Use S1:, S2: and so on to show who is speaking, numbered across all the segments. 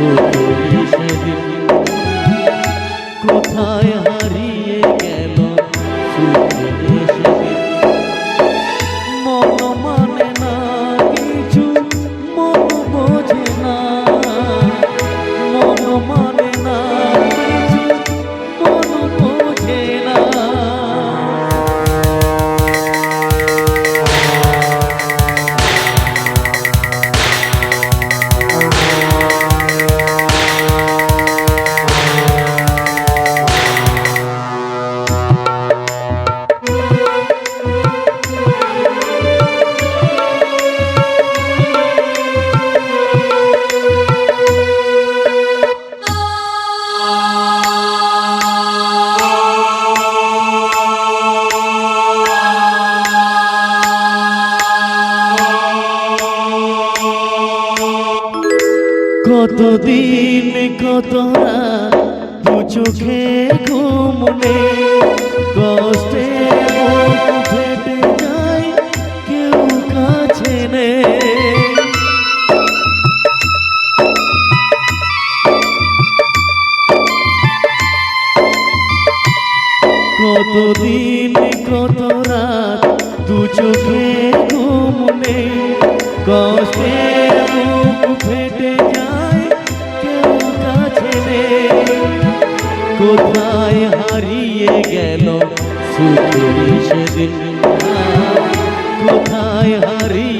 S1: সেদিন। কত রাত দু চোখে ঘুম নেই কষ্টে ফেটে যায়, কেউ কাছে কতদিন কত রাত দু চোখে ঘুম নেই কষ্টে কোথায় হারিয়ে গেল সুখের সেদিন? কোথায় হারিয়ে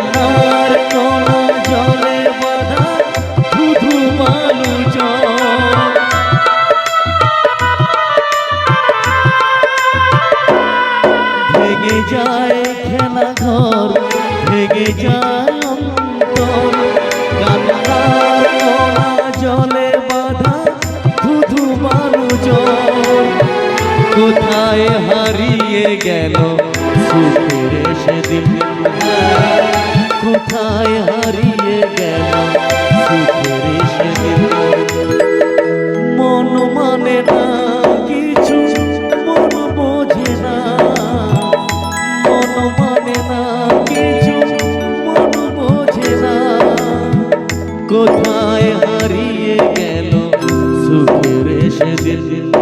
S1: ঘর ভেঙে যায় অন্তর। কান্নার কোনা জলে বাধা ধুধু মানুষ কোথায় হারিয়ে গেল সুখের সেদিন? কোথায় হারিয়ে গেল কোথায় হারিয়ে গেল সুখের সেদিন।